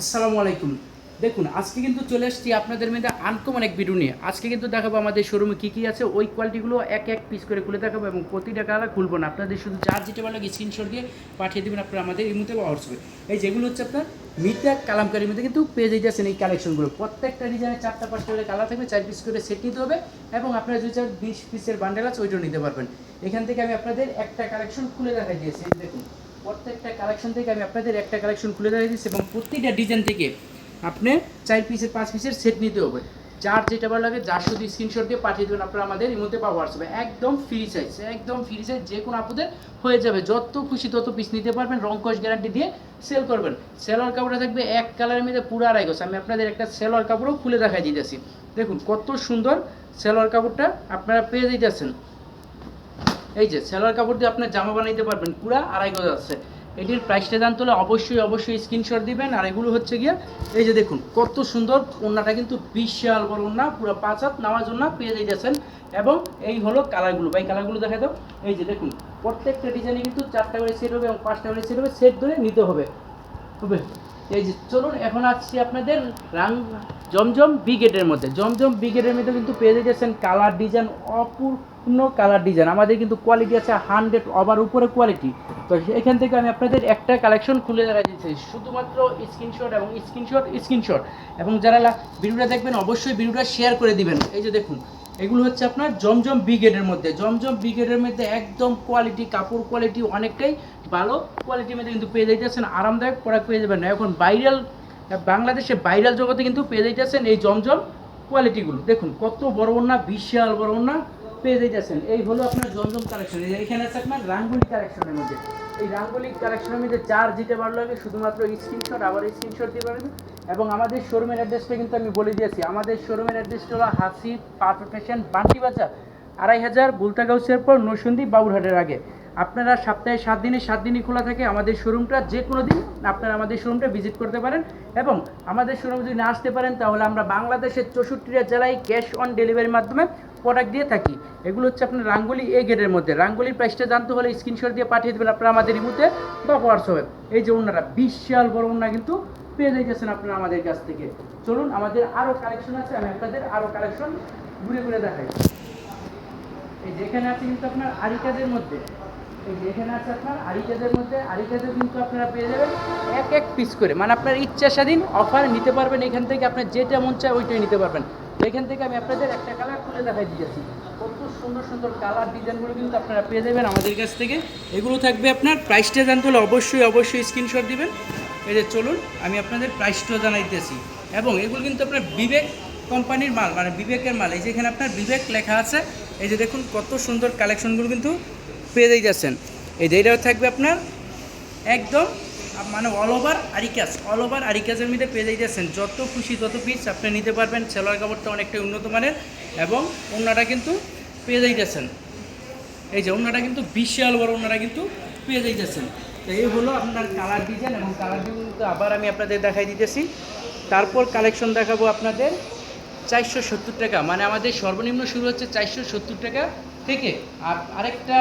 আসসালামু আলাইকুম। দেখুন, আজকে কিন্তু চলে এসেছি আপনাদের মধ্যে আনকমন এক ভিডিও নিয়ে। আজকে কিন্তু দেখাবো আমাদের শোরুমে কী কী আছে, ওই কোয়ালিটিগুলো এক এক পিস করে খুলে দেখাবো এবং প্রতিটা কালার খুলবো না। আপনাদের শুধু চার যেটা ভালো লাগে স্ক্রিনশট দিয়ে পাঠিয়ে দেবেন, আপনারা আমাদের এই মুহূর্তে হোয়াটসঅ্যাপে এই যেগুলো হচ্ছে আপনার মিটা কালামকারির মধ্যে কিন্তু পেয়ে যেতে যাচ্ছেন এই কালেকশনগুলো প্রত্যেকটা ডিজাইনে চারটা পাঁচটা করে কালার থাকবে, চার পিস করে সেট নিতে হবে এবং আপনারা যদি চান বিশ পিসের বান্ডেল আছে, ওইটাও নিতে পারবেন। এখান থেকে আমি আপনাদের একটা কালেকশন খুলে দেখাই দিয়েছি দেখুন। প্রত্যেকটা কালেকশন থেকে আমি আপনাদের একটা কালেকশন খুলে দেখাই দিচ্ছি এবং প্রতিটা ডিজাইন থেকে আপনি চার পিসের পাঁচ পিসের সেট নিতে হবে। যার যেটা ভালো লাগে, যার শুধু স্ক্রিনশট দিয়ে পাঠিয়ে দেবেন আপনারা আমাদের এই মধ্যে পাবো হোয়াটসঅ্যাপে একদম ফ্রি সাইজ একদম ফ্রি সাইজ যে কোনো আপনাদের হয়ে যাবে। যত খুশি তত পিস নিতে পারবেন রং কস গ্যারান্টি দিয়ে সেল করবেন। সেলার কাপড়টা থাকবে এক কালারের মধ্যে পুরো আড়াই গজ আমি আপনাদের একটা সেলোয়ার কাপড়ও খুলে দেখাই দিতেছি। দেখুন কত সুন্দর সেলোয়ার কাপড়টা আপনারা পেয়ে দিতেছেন এই যে, সেলোয়ার কাপড় দিয়ে আপনার জামা বানাইতে পারবেন, পুরা আড়াই গজ আছে। এটির প্রাইসটা জানতে হলে অবশ্যই অবশ্যই স্ক্রিনশট দিবেন। আর এগুলো হচ্ছে গিয়ে, এই যে দেখুন, কত সুন্দর ওড়নাটা কিন্তু বিশাল বড় ওনা পুরো পাঁচ হাত নামাজ ওড়না, পেয়ে যাইতেছেন। এবং এই হলো কালারগুলো। ভাই, কালারগুলো দেখা দাও। এই যে দেখুন, প্রত্যেকটা ডিজাইনে কিন্তু চারটা করে সেট হবে এবং পাঁচটা করে সেট হবে সেট ধরে নিতে হবে। হবে? এই যে চলুন, এখন আসছি আপনাদের রাং জমজম ব্রিগেডের মধ্যে। জমজম ব্রিগেডের মধ্যে কিন্তু পেয়ে যাচ্ছেন কালার ডিজাইন অপূর্ণ কালার ডিজাইন আমাদের কিন্তু কোয়ালিটি আছে হান্ড্রেড ওভার উপরে কোয়ালিটি তো এখান থেকে আমি আপনাদের একটা কালেকশন খুলে দেখা দিচ্ছি শুধুমাত্র স্ক্রিনশট এবং স্ক্রিনশট স্ক্রিনশট এবং যারা ভিডিওটা দেখবেন, অবশ্যই ভিডিওটা শেয়ার করে দিবেন। এই যে দেখুন এগুলো হচ্ছে আপনার জমজম ব্রিগেডের মধ্যে। জমজম ব্রিগেডের মধ্যে একদম কোয়ালিটি কাপড় কোয়ালিটি অনেকটাই ভালো। কোয়ালিটির মধ্যে কিন্তু পেয়ে যাইতেছেন, আরামদায়ক প্রোডাক্ট পেয়ে যাবেন না। এখন ভাইরাল বাংলাদেশে ভাইরাল জগতে কিন্তু পেয়ে যাইতেছেন এই জমজম কোয়ালিটিগুলো দেখুন, কত বড় না বিশাল বড় না পেয়ে যাইতেছেন। এই হলো আপনার জমজম কালেকশন এখানে আছে আপনার রাঙ্গুলি কালেকশনের মধ্যে। এই রাঙ্গুলি কালেকশনের মধ্যে চার যেতে ভালো লাগে শুধুমাত্র স্ক্রিনশট আবার স্ক্রিনশট দিতে পারবেন এবং আমাদের শোরুমের অ্যাড্রেসটা কিন্তু আমি বলে দিয়েছি। আমাদের শোরুমের অ্যাড্রেসটা হলো হাসি পারফেক্ট ফ্যাশন বান্টি বাজার, আড়াই হাজার বুলতাগাউসের পর নরসিংদী, বাবুরহাটের আগে। আপনারা সপ্তাহে সাত দিনে, সাত দিনই খোলা থাকে আমাদের শোরুমটা যে কোনো দিন আপনারা আমাদের শোরুমটা ভিজিট করতে পারেন। এবং আমাদের শোরুম যদি না আসতে পারেন, তাহলে আমরা বাংলাদেশের চৌষট্টিটা জেলায় ক্যাশ অন ডেলিভারির মাধ্যমে প্রোডাক্ট দিয়ে থাকি। এগুলো হচ্ছে আপনার রাঙ্গুলি এ গেটের মধ্যে। রাঙ্গুলির প্রাইসটা জানতে হলে স্ক্রিনশট দিয়ে পাঠিয়ে দেবেন আপনারা আমাদের ইমুতে বা হোয়াটসঅ্যাপে এই যে ওনারা বিশাল বড় ওনা কিন্তু পেয়ে যাইতেছেন আপনারা আমাদের কাছ থেকে। চলুন, আমাদের আরও কালেকশন আছে, আমি আপনাদের আরও কালেকশন ঘুরে ঘুরে দেখাই। এই যেখানে আছে কিন্তু আপনার আরিকাদের মধ্যে। এই যেখানে আছে আপনার আরিকাদের মধ্যে, আরিকাদের কিন্তু আপনারা পেয়ে যাবেন এক এক পিস করে। মানে আপনার ইচ্ছা স্বাধীন অফার নিতে পারবেন, এখান থেকে আপনার যেটা মন চায় ওইটাই নিতে পারবেন। এখান থেকে আমি আপনাদের একটা কালার খুলে দেখাই দিয়েছি কত সুন্দর সুন্দর কালার ডিজাইনগুলো কিন্তু আপনারা পেয়ে যাবেন আমাদের কাছ থেকে। এগুলো থাকবে আপনার প্রাইসটা জানতে হলে অবশ্যই অবশ্যই স্ক্রিনশট দিবেন। এই যে চলুন, আমি আপনাদের প্রাইসটাও জানাইতেছি। এবং এগুলো কিন্তু আপনার বিবেক কোম্পানির মাল মানে বিবেকের মাল। এই যেখানে আপনার বিবেক লেখা আছে, এই যে দেখুন কত সুন্দর কালেকশনগুলো কিন্তু পেয়ে দিয়ে যাচ্ছেন এই যে এটাও থাকবে আপনার একদম মানে অল ওভার আরিকাস অল ওভার আরিকাসের মধ্যে পেয়ে যাইতেছেন। যত খুশি তত পিস আপনি নিতে পারবেন। সেলোয়ার কাপড়টা অনেকটা উন্নত মানের এবং ওনাটা কিন্তু পেয়ে যাইতেছেন। এই যে ওনাটা কিন্তু বিশাল বড় ওনারা কিন্তু পেয়ে যাইতেছেন। তো এই হলো আপনার কালার ডিজাইন এবং কালার ডিজাইন আবার আমি আপনাদের দেখাই দিতেছি। তারপর কালেকশন দেখাবো আপনাদের। চারশো সত্তর টাকা। মানে আমাদের সর্বনিম্ন শুরু হচ্ছে চারশো সত্তর টাকা থেকে। আর আরেকটা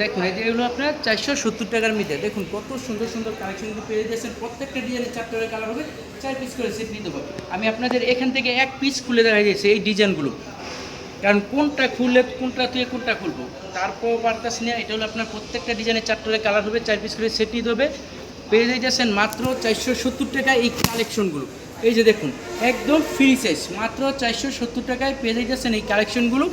দেখুন, এই যে এগুলো আপনার চারশো সত্তর টাকার মধ্যে। দেখুন, কত সুন্দর সুন্দর কালেকশনগুলো পেয়ে যাচ্ছেন। প্রত্যেকটা ডিজাইনের চারটে করে কালার হবে, চার পিস করে সেট নিতে পারবে আমি আপনাদের এখান থেকে এক পিস খুলে দেখা দিয়েছি এই ডিজাইনগুলো কারণ কোনটা খুললে, কোনটা তুই কোনটা খুলবো? তারপর পারতাস নিয়ে এটা হলো আপনার প্রত্যেকটা ডিজাইনের চারটে কালার হবে, চার পিস করে সেট নিতে হবে। পেয়ে যাচ্ছেন মাত্র চারশো সত্তর টাকায় এই কালেকশনগুলো এই যে দেখুন, একদম ফ্রি সাইজ মাত্র চারশো সত্তর টাকায় পেয়ে যাচ্ছেন এই কালেকশনগুলো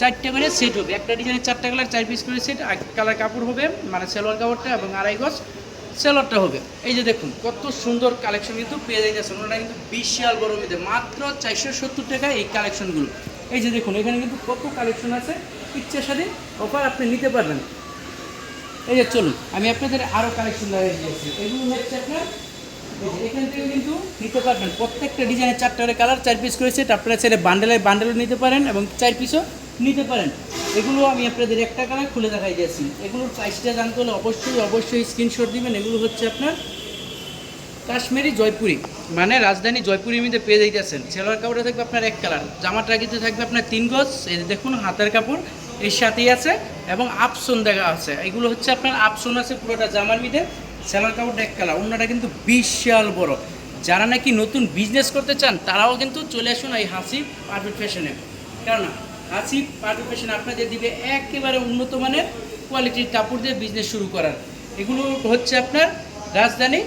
চারটে করে সেট হবে, একটা ডিজাইনের চারটা কালার চার পিস করে সেট কালার কাপড় হবে মানে সেলোয়ার কাপড়টা এবং আড়াই গজ সেলোয়ারটা হবে। এই যে দেখুন, কত সুন্দর কালেকশন কিন্তু পেয়ে যাচ্ছেন ওনারা কিন্তু বিশাল বড় মধ্যে, মাত্র চারশো সত্তর টাকায় এই কালেকশনগুলো এই যে দেখুন, এখানে কিন্তু কত কালেকশন আছে ইচ্ছার সাথে অফার আপনি নিতে পারবেন। এই যে চলুন, আমি আপনাদের আরও কালেকশন দিয়েছি এগুলো হচ্ছে আপনার এখান থেকে কিন্তু নিতে পারবেন। প্রত্যেকটা ডিজাইনের চারটা করে কালার, চার পিস করে সেট আপনারা ছেলে বান্ডেলের বান্ডেলও নিতে পারেন এবং চার পিসও নিতে পারেন। এগুলো আমি আপনাদের একটা কালার খুলে দেখাই দিয়েছি। এগুলোর প্রাইসটা জানতে হলে অবশ্যই অবশ্যই স্ক্রিনশট দিবেন। এগুলো হচ্ছে আপনার কাশ্মীরি জয়পুরি মানে রাজধানী জয়পুরির মধ্যে পেয়ে যাইতেছেন। সেলোয়ার কাপড়ে থাকবে আপনার এক কালার। জামাটা কিন্তু থাকবে আপনার তিন গজ। এই দেখুন, হাতের কাপড়, এর সাথেই আছে এবং আপসন দেখা আছে। এগুলো হচ্ছে আপনার আপসন আছে, পুরোটা জামার মধ্যে। সেলোয়ার কাপড়টা এক কালার অন্যটা কিন্তু বিশাল বড়। যারা নাকি নতুন বিজনেস করতে চান, তারাও কিন্তু চলে আসুন এই হাসি পারফেক্ট ফ্যাশনে কেননা হাসি পারফেক্ট ফ্যাশন আপনাদের দিবে একেবারে উন্নত মানের কোয়ালিটির কাপড় দিয়ে বিজনেস শুরু করার। এগুলো হচ্ছে আপনার রাজধানী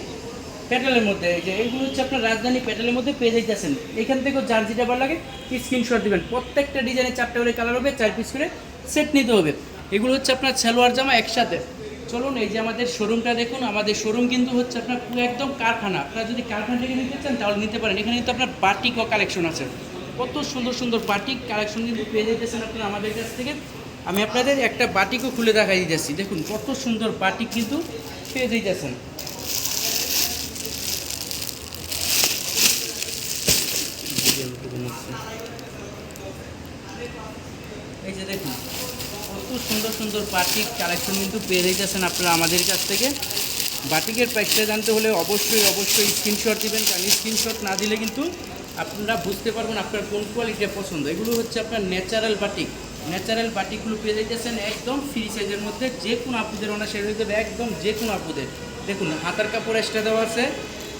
প্যাটেলের মধ্যে যে এগুলো হচ্ছে আপনার রাজধানী প্যাটেলের মধ্যে পেয়ে যাইতেছেন। এখান থেকেও যার যেটা ভালো লাগে স্ক্রিনশট দিবেন। প্রত্যেকটা ডিজাইনে চারটে করে কালার হবে, চার পিস করে সেট নিতে হবে। এগুলো হচ্ছে আপনার সালোয়ার জামা একসাথে। চলুন, এই যে আমাদের শোরুমটা দেখুন, আমাদের শোরুম কিন্তু হচ্ছে আপনার পুরো একদম কারখানা। আপনারা যদি কারখানা থেকে নিতে চান, তাহলে নিতে পারেন। এখানে কিন্তু আপনার বাটিক কালেকশন আছে। কত সুন্দর সুন্দর বাটিক কালেকশন কিন্তু পেয়ে যেতেছেন আপনারা আমাদের কাছ থেকে। আমি আপনাদের একটা বাটিকও খুলে দেখাই দিতেছি। দেখুন, কত সুন্দর বাটিক কিন্তু পেয়ে যেতেছেন এই যে দেখুন কত সুন্দর সুন্দর বাটিক কালেকশন কিন্তু পেয়ে যাইতেছেন আপনারা আমাদের কাছ থেকে। বাটিকের প্রাইসটা জানতে হলে অবশ্যই অবশ্যই স্ক্রিনশট দিবেন। কারণ স্ক্রিনশট না দিলে কিন্তু আপনারা বুঝতে পারবেন আপনার কোন কোয়ালিটির পছন্দ। এগুলো হচ্ছে আপনার ন্যাচারাল বাটিক। ন্যাচারাল বাটিকগুলো পেয়ে যাইতেছেন একদম ফ্রি সাইজের মধ্যে। যে কোনো আপুদের ওনার সেরে দেবে একদম যে কোনো আপুদের। দেখুন, হাতার কাপড় এক্সট্রা দেওয়া আছে।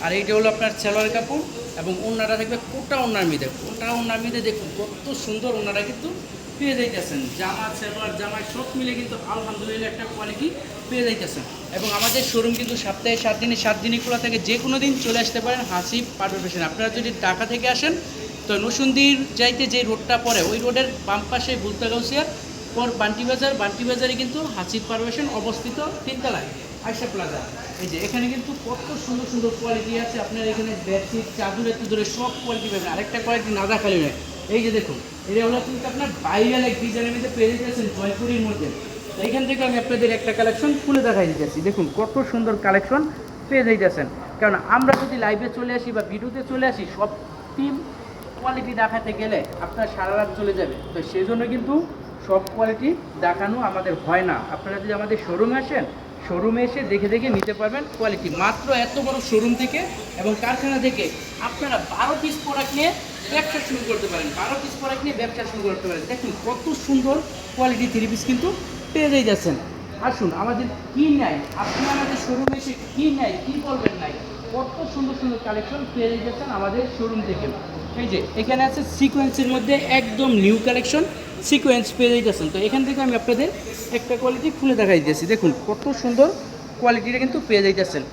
আর এইটা হলো আপনার সেলোয়ার কাপড় এবং ওনারা থাকবে কোটা ওনার মিদে কোটা ওনার মিদে দেখুন, কত সুন্দর ওনারা কিন্তু পেয়ে যাইতেছেন। জামা সেলোয়ার জামা সব মিলে কিন্তু আলহামদুলিল্লাহ একটা কোয়ালিটি পেয়ে যাইতেছেন। এবং আমাদের শোরুম কিন্তু সপ্তাহে সাত দিনে, সাত দিনই খোলা থাকে, যে কোনো দিন চলে আসতে পারেন হাসি পারবে ফ্যাশন আপনারা যদি ঢাকা থেকে আসেন, তো নসুন্দির যাইতে যে রোডটা পড়ে, ওই রোডের বাম পাশে বুলতাগাউসিয়ার পর বান্টি বাজার বান্টি বাজারে কিন্তু হাসির পারভেশন অবস্থিত তিনতলায়, আয়সা প্লাজা এই যে, এখানে কিন্তু কত সুন্দর সুন্দর কোয়ালিটি আছে। আপনার এখানে বেডশিট চাদর ধরে সব কোয়ালিটি পাবেন। আরেকটা কোয়ালিটি না দেখালে নয়। এই যে দেখুন এটা হলো কিন্তু আপনার বাইরাল এক ডিজাইনের মধ্যে পেয়ে যেতেছেন জয়পুরের মধ্যে। তো এইখান থেকে আমি আপনাদের একটা কালেকশন খুলে দেখাই দিতেছি দেখুন, কত সুন্দর কালেকশন পেয়ে যাইতেছেন। কারণ আমরা যদি লাইভে চলে আসি বা ভিডিওতে চলে আসি, সব টিম কোয়ালিটি দেখাতে গেলে আপনার সারা রাত চলে যাবে। তো সেই জন্য কিন্তু সব কোয়ালিটি দেখানো আমাদের হয় না। আপনারা যদি আমাদের শোরুমে আসেন শোরুমে এসে দেখে দেখে নিতে পারবেন কোয়ালিটি মাত্র এত বড় শোরুম থেকে এবং কারখানা থেকে আপনারা বারো পিস প্রোডাক্ট নিয়ে ব্যবসা শুরু করতে পারেন। বারো পিস প্রোডাক্ট নিয়ে ব্যবসা শুরু করতে পারেন। দেখুন, কত সুন্দর কোয়ালিটি থ্রি পিস কিন্তু পেয়ে যাই যাচ্ছেন। আসুন, আমাদের কি নাই? আপনি আমাদের শোরুমে এসে কি নাই, কি বলবেন নাই? কত সুন্দর সুন্দর কালেকশন পেয়ে যাই যাচ্ছেন আমাদের শোরুম থেকে। এই যে, এখানে আছে সিকোয়েন্সের মধ্যে একদম নিউ কালেকশন সিকোয়েন্স পেয়ে যাইতেছেন তো এখান থেকে আমি আপনাদের একটা কোয়ালিটি খুলে দেখাই দিয়েছি। দেখুন, কত সুন্দর কোয়ালিটিটা কিন্তু পেয়ে যাইতেছেন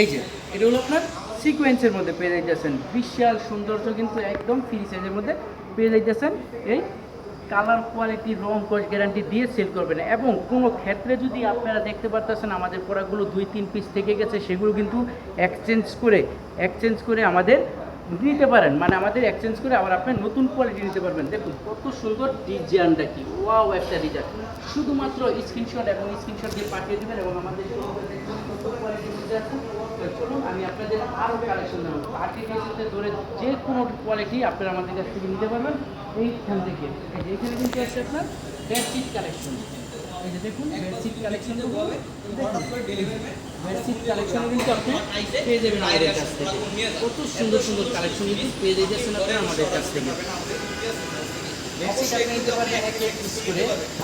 এই যে, এটা হলো আপনার সিকোয়েন্সের মধ্যে পেয়ে যাইতেছেন। বিশাল সৌন্দর্য কিন্তু একদম ফ্রি সাইজের মধ্যে পেয়ে যাইতেছেন। এই কালার কোয়ালিটি রং কোচ গ্যারান্টি দিয়ে সেল করবেন। এবং কোনো ক্ষেত্রে যদি আপনারা দেখতে পারতেছেন আমাদের প্রোডাক্টগুলো দুই, তিন পিস থেকে গেছে, সেগুলো কিন্তু এক্সচেঞ্জ করে এক্সচেঞ্জ করে আমাদের নিতে পারেন। মানে আমাদের এক্সচেঞ্জ করে আবার আপনি নতুন কোয়ালিটি নিতে পারবেন। দেখুন, কত সুন্দর ডিজাইনটা কি। ওয়াও একটা ডিজাইন শুধুমাত্র স্ক্রিনশট এবং স্ক্রিনশট দিয়ে পাঠিয়ে দেবেন এবং আমাদের চলুন, আমি আপনাদের আরও কালেকশন দেবো ড্রেসের ধরে যে কোনো কোয়ালিটি আপনারা আমাদের কাছ থেকে নিতে পারবেন। এইখান থেকে। এই যে এখানে কিন্তু আছে আপনার বেডশিট কালেকশন এই যে দেখুন বেডশিট কালেকশন কালেকশন আপনি পেয়ে যাবেন কাছ থেকে। কত সুন্দর সুন্দর পেয়ে আমাদের কাছ থেকে।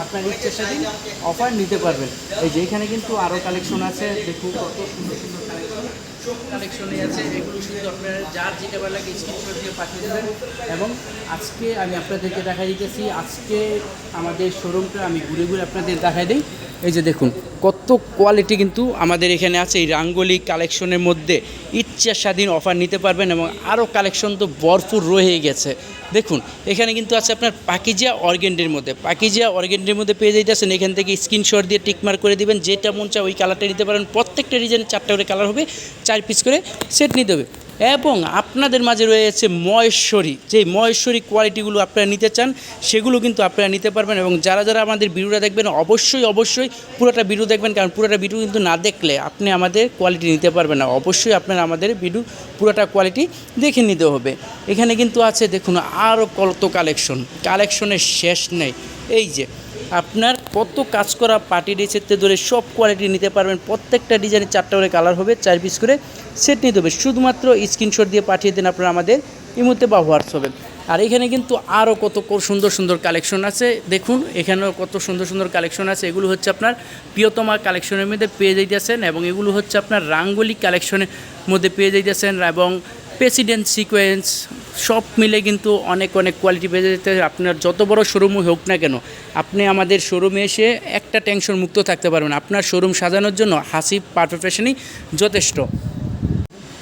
আপনার ইচ্ছা অফার নিতে পারবেন। এই যে এখানে কিন্তু আরও কালেকশন আছে। দেখুন কত সুন্দর সুন্দর কালেকশন কালেকশনে আছে, এগুলো শুধু আপনার যার যেটা ভালো লাগে স্ক্রিনশট দিয়ে পাঠিয়ে দেবেন। এবং আজকে আমি আপনাদেরকে দেখাই দিতেছি, আজকে আমাদের শোরুমটা আমি ঘুরে ঘুরে আপনাদের দেখাই দিই। এই যে দেখুন, কত কোয়ালিটি কিন্তু আমাদের এখানে আছে, এই রাঙ্গলি কালেকশনের মধ্যে ইচ্ছা স্বাধীন অফার নিতে পারবেন এবং আরও কালেকশন তো ভরপুর রয়ে গেছে। দেখুন, এখানে কিন্তু আছে আপনার পাকিজিয়া অর্গেন্ডের মধ্যে। পাকিজিয়া অর্গেন্ডের মধ্যে পেয়ে যাইতেছেন, এখান থেকে স্ক্রিনশট দিয়ে টিকমার করে দিবেন, যেটা মন চায় ওই কালারটা নিতে পারেন। প্রত্যেকটা ডিজাইনের চারটা করে কালার হবে। চার পিস করে সেট নিতে হবে। এবং আপনাদের মাঝে রয়েছে মহেশ্বরী। যে মহেশ্বরী কোয়ালিটিগুলো আপনারা নিতে চান, সেগুলো কিন্তু আপনারা নিতে পারবেন এবং যারা যারা আমাদের ভিডিওটা দেখবেন, অবশ্যই অবশ্যই পুরোটা ভিডিও দেখবেন, কারণ পুরোটা ভিডিও কিন্তু না দেখলে আপনি আমাদের কোয়ালিটি নিতে পারবেন না। অবশ্যই আপনারা আমাদের ভিডিও পুরোটা কোয়ালিটি দেখে নিতে হবে। এখানে কিন্তু আছে, দেখুন আরও কত কালেকশন কালেকশনের শেষ নেই। এই যে আপনার কত কাজ করা পার্টি থেকে ধরে সব কোয়ালিটি নিতে পারবেন। প্রত্যেকটা ডিজাইনের চারটা করে কালার হবে, চার পিস করে সেট নিতে হবে। শুধুমাত্র স্ক্রিনশট দিয়ে পাঠিয়ে দেন আপনারা আমাদের এই মুহূর্তে বা হোয়াটসঅ্যাপে আর এখানে কিন্তু আরও কত সুন্দর সুন্দর কালেকশন আছে। দেখুন, এখানেও কত সুন্দর সুন্দর কালেকশন আছে। এগুলো হচ্ছে আপনার প্রিয়তমা কালেকশনের মধ্যে পেয়ে যাইতেছেন এবং এগুলো হচ্ছে আপনার রাঙ্গলি কালেকশনের মধ্যে পেয়ে যাইতেছেন এবং প্রেসিডেন্ট সিকোয়েন্স সব মিলে কিন্তু অনেক অনেক কোয়ালিটি পেয়ে যেতে আপনার যত বড় শোরুম হোক না কেন আপনি আমাদের শোরুমে এসে একটা টেনশন মুক্ত থাকতে পারবেন। আপনার শোরুম সাজানোর জন্য হাসি পারফেক্ট ফ্যাশনই যথেষ্ট।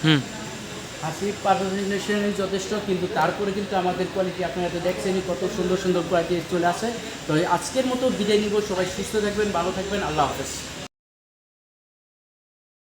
হুম। হাসি পারফেকশনই যথেষ্ট কিন্তু তারপরে কিন্তু আমাদের কোয়ালিটি আপনারা তো দেখছেনই কত সুন্দর সুন্দর কোয়ালিটি চলে আসে। তো আজকের মতো বিদায় নিব। সবাই সুস্থ থাকবেন ভালো থাকবেন। আল্লাহ হাফেজ।